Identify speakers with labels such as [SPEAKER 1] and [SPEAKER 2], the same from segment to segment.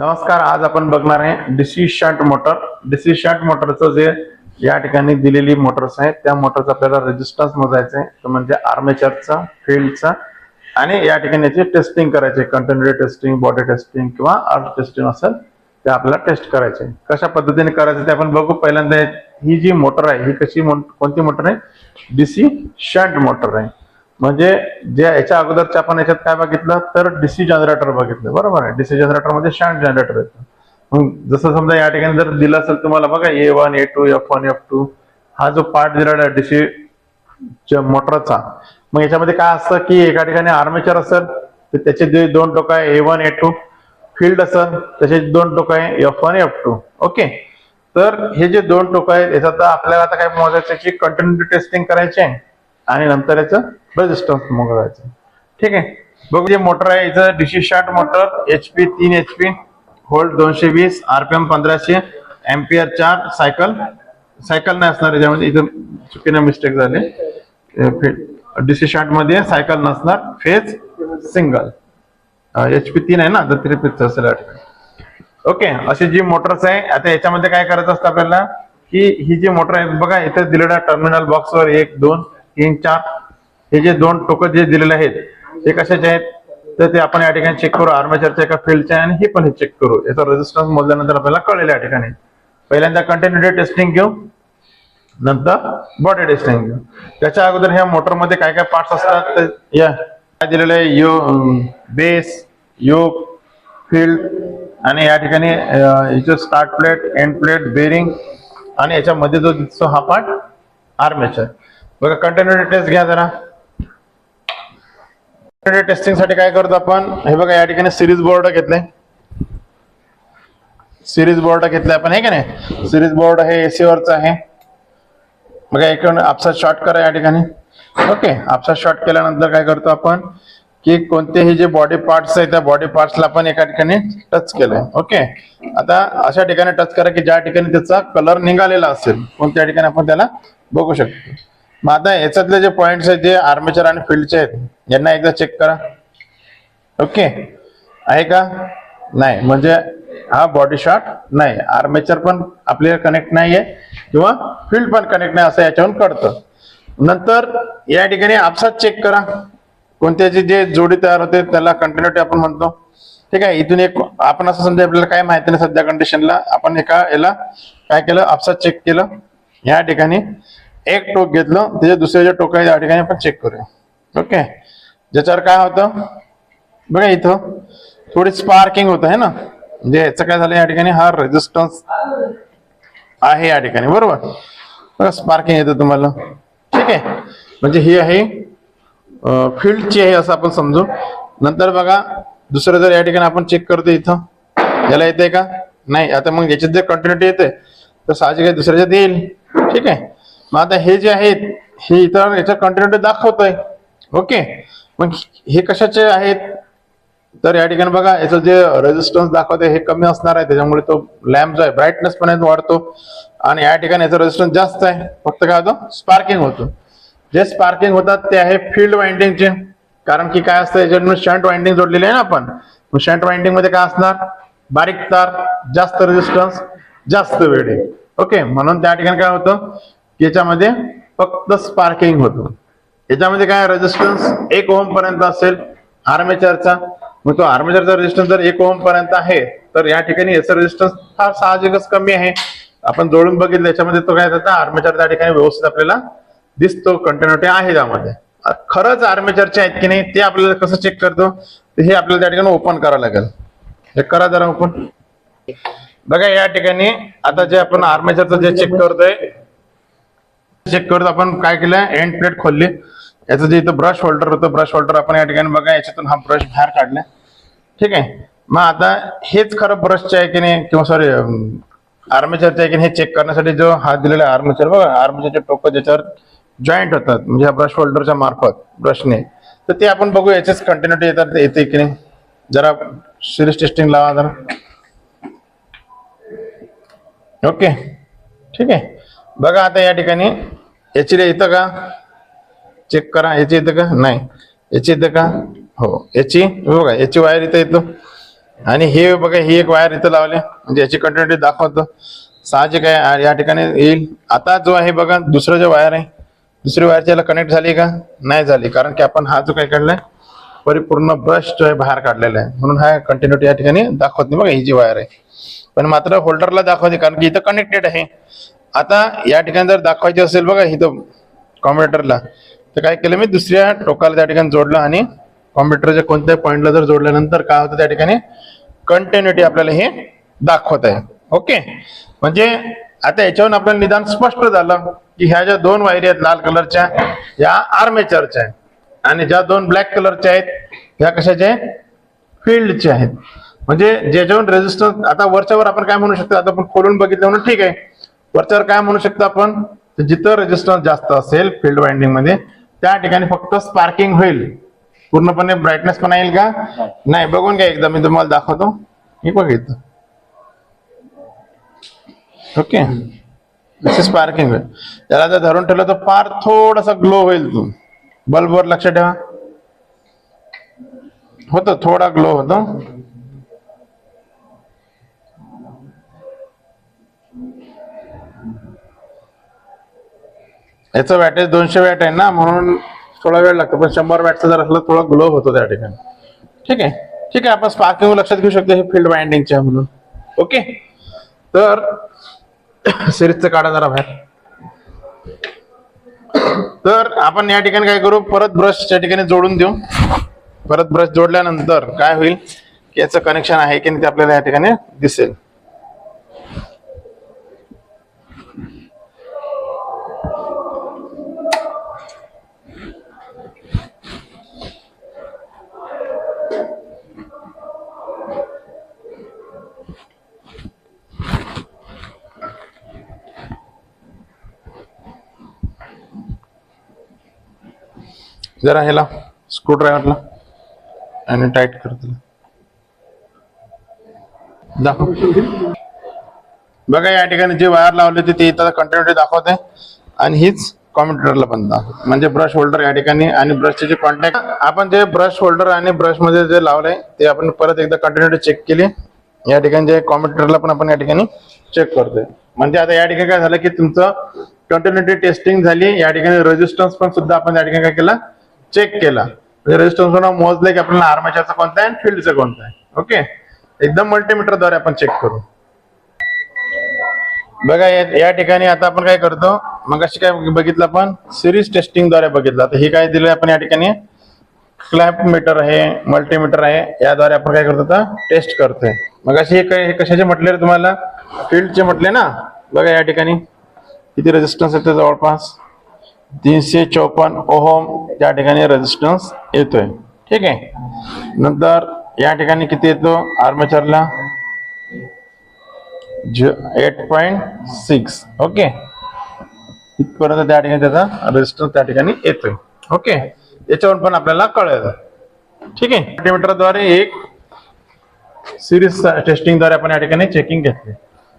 [SPEAKER 1] नमस्कार आज आपण बघणार आहे DC shunt motor. DC shunt मोटरचं जे या ठिकाणी दिलेली मोटर्स आहेत त्या मोटरचा आपल्याला रेजिस्टन्स मोजायचं आहे. तो म्हणजे आर्मेचरचा फील्डचा आणि या ठिकाणी याची टेस्टिंग करायची कंटिन्युटी टेस्टिंग बॉडी टेस्टिंग किंवा अर्थ टेस्टिंग असेल ते आपल्याला टेस्ट करायचे आहे. कशा पद्धतीने करायचं ते आपण बघू. पहिल्यांदा ही जी मोटर आहे ही कशी मो- कोणती मोटर आहे? डीसी शंट मोटर आहे. म्हणजे जे याच्या अगोदरच्या आपण याच्यात काय बघितलं तर डीसी जनरेटर बघितलं. बरोबर आहे. डीसी जनरेटरमध्ये शंट जनरेटर येतं. मग जसं समजा या ठिकाणी जर दिलं असेल तुम्हाला बघा A one A two F one F two हा जो पार्ट दिलेला आहे डीसी मोटरचा मग याच्यामध्ये काय असतं की एका ठिकाणी आर्मेचर असेल तर त्याचे जे दोन टोक आहे A one A two field असेल त्याचे दोन टोक आहे F one F two okay तर हे जे दोन टोक आहेत याच्यात आपल्याला आता काय मोजायचं की कंटिन्युटी टेस्टिंग करायची आहे. आणि नंतर याचं रेजिस्टन्स मोजायचं ठीक आहे? बघू जे मोटर आहे याचं DC short motor H P तीन एच पी होल्ड दोनशे वीस आरपीएम पंधराशे एम्पियर चार सायकल सायकल नाही असणार याच्यामध्ये इथं चुकीने मिस्टेक झाले. डीसी शॉर्टमध्ये सायकल नसणार फेज सिंगल एच पी तीन आहे ना तर थ्री पीच असेल ओके अशी जी मोटर्स आहे आता याच्यामध्ये काय करायचं असतं आपल्याला? की ही जी मोटर आहे बघा इथे दिलेल्या टर्मिनल बॉक्सवर एक दोन तीन चार हे जे दोन टोकं जे दिलेले आहेत ते कशाचे आहेत? तर ते आपण या ठिकाणी चेक करू. आर्मेचरच्या एका फील्डचे आणि हे पण हे चेक करू. याचा रेजिस्टन्स मोजल्यानंतर आपल्याला कळेल या ठिकाणी. पहिल्यांदा कंटिन्युटी टेस्टिंग घेऊ. नंतर बॉडी टेस्टिंग घेऊ. त्याच्या अगोदर ह्या मोटरमध्ये काय काय पार्ट्स असतात? या काय दिलेलं आहे? यो बेस योक फील्ड आणि या ठिकाणी याचं start plate end plate bearing आणि याच्यामध्ये जो दिसतो हा पार्ट आर्मेचर बघा कंटेन्युटी टेस्ट घ्या जरा. टेस्टिंगसाठी काय करतो आपण? हे बघा या ठिकाणी सिरीज बोर्ड घेतले. सिरीज बोर्ड घेतलं आपण हे का नाही? सिरीज बोर्ड हे एसी वरच आहे. बघा एक आपसा शॉर्ट करा या ठिकाणी. ओके आपसा शॉर्ट केल्यानंतर काय करतो आपण? की कोणतेही जे बॉडी पार्ट्स आहे त्या बॉडी पार्ट्सला आपण एका ठिकाणी टच केलंय. ओके आता अशा ठिकाणी टच करा की ज्या ठिकाणी त्याचा कलर निघालेला असेल कोणत्या ठिकाणी आपण त्याला बघू शकतो. मग आता याच्यातले जे पॉइंट्स आहेत जे आर्मेचर आणि फील्डचे आहेत यांना एकदा चेक करा. ओके आहे का? नाही. म्हणजे हा बॉडी शॉट नाही. आर्मेचर पण आपल्याला कनेक्ट नाही आहे किंवा फील्ड पण कनेक्ट नाही असं याच्यावरून कळतं. नंतर या ठिकाणी आपसात चेक करा. कोणत्याची जे जोडी तयार होते त्याला कंटिन्युटी आपण म्हणतो. ठीक आहे? इथून एक आपण असं समजा आपल्याला काय माहिती नाही सध्या कंडिशनला आपण एका याला काय केलं? आपसात चेक केलं. या ठिकाणी एक टोक घेतलं त्याचे दुसरे जे टोक आहे त्या ठिकाणी आपण चेक करूया. ओके ज्याच्यावर काय होतं? बघा इथं थोडी स्पार्किंग होत आहे ना? म्हणजे याचं काय झालं या ठिकाणी हा रेजिस्टन्स आहे या ठिकाणी बरोबर? बघा स्पार्किंग येतं तुम्हाला. ठीक आहे? म्हणजे ही आहे फील्डची आहे असं आपण समजू. नंतर बघा दुसरं जर या ठिकाणी आपण चेक करतो इथं याला येते का? नाही. आता मग याच्यात जर कंटिन्युटी येते तर साहजिक दुसऱ्याच्यात येईल. ठीक आहे? मग आता हे जे आहेत हे इतर याच्यात कंटिन्युटी दाखवत आहे ओके मग हे कशाचे आहेत? तर या ठिकाणी बघा याचं जे रेजिस्टन्स दाखवते हे कमी असणार आहे. त्याच्यामुळे तो लॅम्प जो आहे ब्राईटनेस पण वाढतो. आणि या ठिकाणी याचा रेजिस्टन्स जास्त आहे. फक्त काय होतं? स्पार्किंग होतं. जे स्पार्किंग होतात ते आहे फील्ड वाइंडिंगचे कारण की काय असतं याच्यातून शंट वाइंडिंग जोडलेली आहे ना आपण. शंट वाइंडिंगमध्ये काय असणार? बारीक तार जास्त रेजिस्टन्स जास्त वेळ. ओके म्हणून त्या ठिकाणी काय होतं? याच्यामध्ये फक्त स्पार्किंग होतो. याच्यामध्ये काय रेजिस्टन्स एक ओम पर्यंत असेल आर्मेचरचा मग तो आर्मेचरचा रेजिस्टन्स जर एक ओम पर्यंत आहे तर या ठिकाणी याचा रेजिस्टन्स हा साहजिकच कमी आहे. आपण जोडून बघितलं याच्यामध्ये तो काय होता? आर्मेचर त्या ठिकाणी व्यवस्थित आपल्याला दिसतो कंटिन्युटी आहे त्यामध्ये. खरंच आर्मेचरचे आहेत की नाही ते आपल्याला कसं चेक करतो? हे आपल्याला त्या ठिकाणी ओपन करावं लागेल. हे करा जरा ओपन बघा या ठिकाणी आता जे आपण आर्मेचरचं जे चेक करतोय चेक करतो आपण काय केलं? एंड प्लेट खोलली. याचं जे इथं ब्रश होल्डर होतं ब्रश होल्डर आपण या ठिकाणी बघा याच्यातून हा ब्रश बाहेर काढला. ठीक आहे? मग आता हेच खरं ब्रशचे आहे की नाही किंवा सॉरी आर्मेचरचे आहे की नाही हे चेक करण्यासाठी जो हा दिलेला आहे आर्मेचर बघा आर्मेचरचे टोकं ज्याच्यावर जॉईंट होतात म्हणजे ह्या ब्रश होल्डरच्या मार्फत ब्रशने तर ते आपण बघू याचेच कंटिन्युटी येतात ते येते की नाही. जरा सिरीज टेस्टिंग लावा जरा. ओके ठीक आहे? बघा आता या ठिकाणी. याची येतं का? चेक करा. याची येतं का? नाही. याची येतं का? हो. याची बघा याची वायर इथं येतो. आणि हे बघा ही एक वायर इथं लावले. म्हणजे याची कंटिन्युटी दाखवतो. साहजिक आहे या ठिकाणी येईल. आता जो आहे बघा दुसरं जे वायर आहे दुसरी वायर याला कनेक्ट झाली का? नाही झाली. कारण की आपण हा जो काय काढलाय परिपूर्ण ब्रश जो आहे बाहेर काढलेला आहे. म्हणून हा कंटिन्युटी या ठिकाणी दाखवत नाही. बघा ही जी वायर आहे. पण मात्र होल्डरला दाखवते कारण की इथं कनेक्टेड आहे. आता या ठिकाणी जर दाखवायची असेल बघा इथं कॉम्प्युटरला तर काय केलं मी दुसऱ्या टोकाला त्या ठिकाणी जोडलं आणि कॉम्प्युटरच्या कोणत्याही पॉईंटला जर जोडल्यानंतर काय होतं त्या ठिकाणी कंटिन्युटी आपल्याला हे दाखवत आहे. ओके? म्हणजे आता याच्यावरून आपल्याला निदान स्पष्ट झालं की ह्या ज्या दोन वायरी आहेत लाल कलरच्या या आर्मेचरच्या आहेत आणि ज्या दोन ब्लॅक कलरच्या आहेत ह्या कशाच्या आहेत? आहेत. म्हणजे ज्याच्यावरून रेजिस्टन्स आता वरच्यावर आपण काय म्हणू शकतो आता आपण खोलून बघितलं म्हणून ठीक आहे. वरच्यावर काय म्हणू शकतो आपण? जिथं रेजिस्टन्स जास्त असेल फील्ड वाइंडिंगमध्ये त्या ठिकाणी फक्त स्पार्किंग होईल. पूर्णपणे ब्राईटनेस पण येईल का? नाही बघून घ्या एकदा मी तुम्हाला दाखवतो. हे बघ इथं. ओके स्पार्किंग होईल. त्याला जर धरून ठेवलं तर फार थोडासा ग्लो होईल तू. बल्बवर लक्ष ठेवा. होतो थोडा ग्लो होतो. याचं वॅटेज दोनशे वॅट आहे ना म्हणून थोडा वेळ लागतो. पण शंभर वॅटचं जर असलं थोडा ग्लो होतो त्या ठिकाणी. ठीक आहे? ठीक आहे आपण स्पार्किंग लक्षात घेऊ शकतो हे फील्ड वाइंडिंगचे म्हणून. ओके? तर सिरीजचं काढा जरा बाहेर. तर आपण या ठिकाणी काय करू? परत ब्रश त्या ठिकाणी जोडून देऊ. परत ब्रश जोडल्यानंतर काय होईल? की याचं कनेक्शन आहे की नाही ते आपल्याला या ठिकाणी दिसेल. जरा ह्याला स्क्रू ड्रायव्हरला आणि टाईट कर दाखव. बघा या ठिकाणी जे वायर लावले होते ते इथं कंटिन्युटी दाखवते. आणि हीच कॉम्प्युटरला पण दाखव. म्हणजे ब्रश होल्डर या ठिकाणी आणि ब्रशचे जे कॉन्टॅक्ट आपण जे ब्रश होल्डर आणि ब्रशमध्ये जे लावलंय ते आपण परत एकदा कंटिन्युटी चेक केली. या ठिकाणी जे कॉम्प्युटरला पण आपण या ठिकाणी चेक करतोय. म्हणजे आता या ठिकाणी काय झालं की तुमचं कंटिन्युटी टेस्टिंग झाली. या ठिकाणी रेजिस्टन्स पण सुद्धा आपण या ठिकाणी काय केला? चेक केला. म्हणजे रेजिस्टन्स मोजले की आपल्याला आर्मेचरचा कोणता आहे आणि फील्डचा कोणता आहे ओके एकदम मल्टीमीटरद्वारे आपण चेक करू. बघा या ठिकाणी आता आपण काय करतो? मग अशी काय बघितलं आपण? सिरीज टेस्टिंगद्वारे बघितलं. आता हे काय दिलं आपण या ठिकाणी? क्लॅप मीटर आहे मल्टीमीटर आहे. याद्वारे आपण काय करतो आता? टेस्ट करतोय. मग अशी हे हे कशाचे म्हटले रे तुम्हाला? फील्डचे म्हटले ना? बघा या ठिकाणी. किती रेजिस्टन्स येतो जवळपास? तीनशे चौपन्न ओहम त्या ठिकाणी रेजिस्टन्स येतोय. ठीक आहे? नंतर या ठिकाणी किती येतो? आर्मेचरला एट पॉईंट सिक्स ओके? इथपर्यंत त्या ठिकाणी त्याचा रेजिस्टन्स त्या ठिकाणी येतोय. ओके? याच्यावर पण आपल्याला कळेल ठीक आहे? मल्टीमीटरद्वारे एक सिरीज टेस्टिंगद्वारे आपण या ठिकाणी चेकिंग घेतले.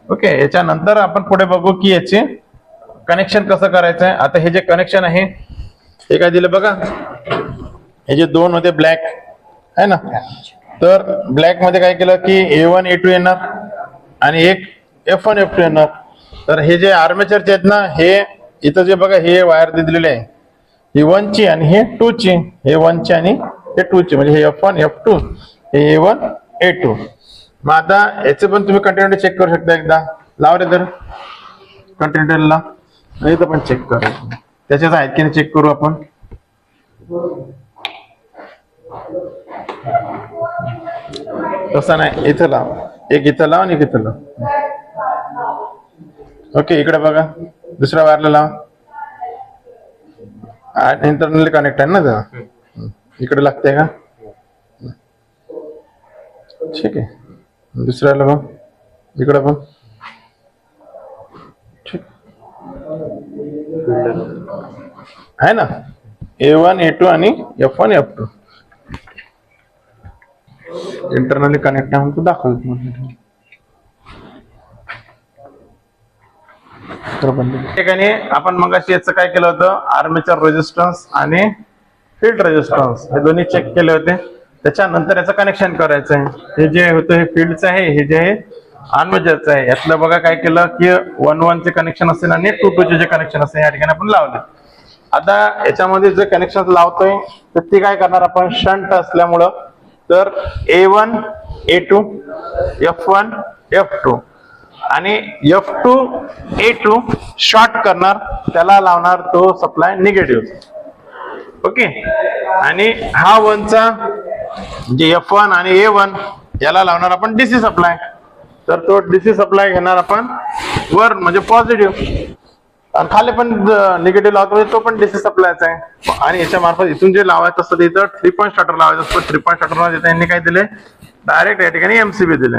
[SPEAKER 1] ओके? याच्यानंतर आपण पुढे बघू की याचे कनेक्शन कसं करायचं आहे आता हे जे कनेक्शन आहे हे काय दिलं बघा. हे जे दोन होते ब्लॅक आहे ना? तर ब्लॅकमध्ये काय केलं की ए वन ए टू येणार आणि एक एफ वन एफ टू येणार. तर हे जे आर्मेचरचे आहेत ना हे इथं जे बघा हे वायर दिलेले आहे. ही वन ची आणि हे टू ची. हे वनची आणि हे टू ची. म्हणजे हे एफ वन एफ टू हे ए वन ए टू मग आता याचे पण तुम्ही कंटेंट चेक करू शकता एकदा. लाव रे तर. नाही तर पण चेक करायचं त्याच्याच आहेत की नाही चेक करू आपण? तसं नाही. इथं लाव. एक इथं लाव आणि एक इथं लाव. ओके इकडे बघा. दुसऱ्या वायरला लाव. इंटरनली कनेक्ट आहे ना ते इकडे लागते का? ठीक आहे. दुसऱ्याला बघ. इकडे बघ. आहे ना? ए वन ए टू आणि F one F two internally connect आहे म्हणून तू दाखव ठिकाणी आपण मग याचं काय केलं होतं? आर्मेचर रेजिस्टन्स आणि फील्ड रेजिस्टन्स हे दोन्ही चेक केले होते. त्याच्यानंतर याचं कनेक्शन करायचं आहे हे जे होतं हे फील्डचं आहे हे जे आहे अनमेजरचं आहे यातलं बघा काय केलं की वन वन चे कनेक्शन असेल आणि टू टू चे कनेक्शन असेल या ठिकाणी आपण लावले. आता याच्यामध्ये जे कनेक्शन लावतोय तर ते काय करणार आपण? शंट असल्यामुळं. तर A one A two F one F two आणि F two A two short करणार त्याला लावणार तो सप्लाय निगेटिव्ह ओके? आणि हा वनचा जे एफ वन आणि ए वन याला लावणार आपण डीसी सप्लाय तर तो डीसी सप्लाय घेणार आपण. वर म्हणजे पॉझिटिव्ह आणि खाली पण निगेटिव्ह लावतो म्हणजे तो पण डीसी सप्लायचा आहे. आणि याच्या मार्फत इथून जे लावायचं असतं तिथं इथं थ्री पॉईंट स्टार्टर लावायचं असतं. थ्री पॉईंट स्टार्टर त्यांनी काय दिले डायरेक्ट या ठिकाणी एमसीबी दिले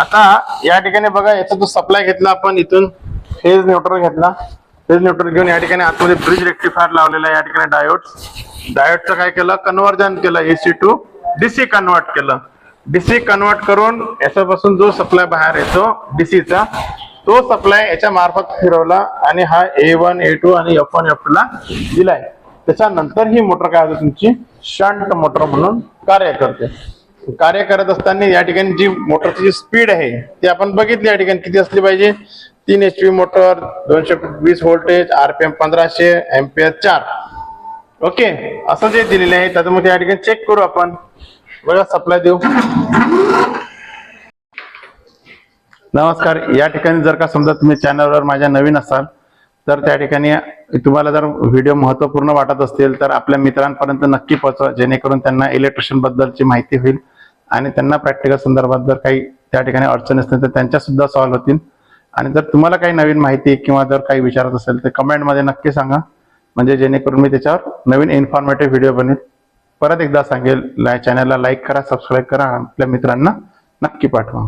[SPEAKER 1] आता या ठिकाणी बघा याचा जो सप्लाय घेतला आपण इथून फेज न्यूट्रल घेतला. फेज न्यूट्रल घेऊन या ठिकाणी आतमध्ये ब्रिज रेक्टिफायर लावलेला आहे या ठिकाणी डायोड डायोडचं काय केलं? कन्वर्जन केलं एसी टू डीसी कन्वर्ट केलं. डीसी कन्वर्ट करून याच्यापासून जो सप्लाय बाहेर येतो डीसीचा तो सप्लाय याच्या मार्फत फिरवला आणि हा ए वन ए टू आणि एफ वन एफ टू ला दिलाय. त्याच्यानंतर ही मोटर काय होते तुमची? शंट मोटर म्हणून कार्य करते. कार्य करत असताना या ठिकाणी जी मोटरची जी स्पीड आहे ती आपण बघितली या ठिकाणी किती असली पाहिजे? तीन एच पी मोटर दोनशे वीस व्होल्टेज आरपीएम पंधराशे एमपीएस चार. ओके असं जे दिलेलं आहे त्याच्यामध्ये या ठिकाणी चेक करू आपण. बघा सप्लाय देऊ. नमस्कार या ठिकाणी जर का समजा तुम्ही चॅनलवर माझ्या नवीन असाल तर त्या ठिकाणी तुम्हाला जर व्हिडिओ महत्त्वपूर्ण वाटत असतील तर आपल्या मित्रांपर्यंत नक्की पोहोचवा जेणेकरून त्यांना इलेक्ट्रिशियन बद्दलची माहिती होईल आणि त्यांना प्रॅक्टिकल संदर्भात जर काही त्या ठिकाणी अडचण असतील तर त्यांच्या सुद्धा सॉल्व्ह होतील. आणि जर तुम्हाला काही नवीन माहिती किंवा जर काही विचारत असेल तर कमेंटमध्ये नक्की सांगा. म्हणजे जेणेकरून मी त्याच्यावर नवीन इन्फॉर्मेटिव्ह व्हिडिओ बनवेल परत एकदा सांगेल चॅनलला लाईक करा सबस्क्राईब करा आणि आपल्या मित्रांना नक्की पाठवा.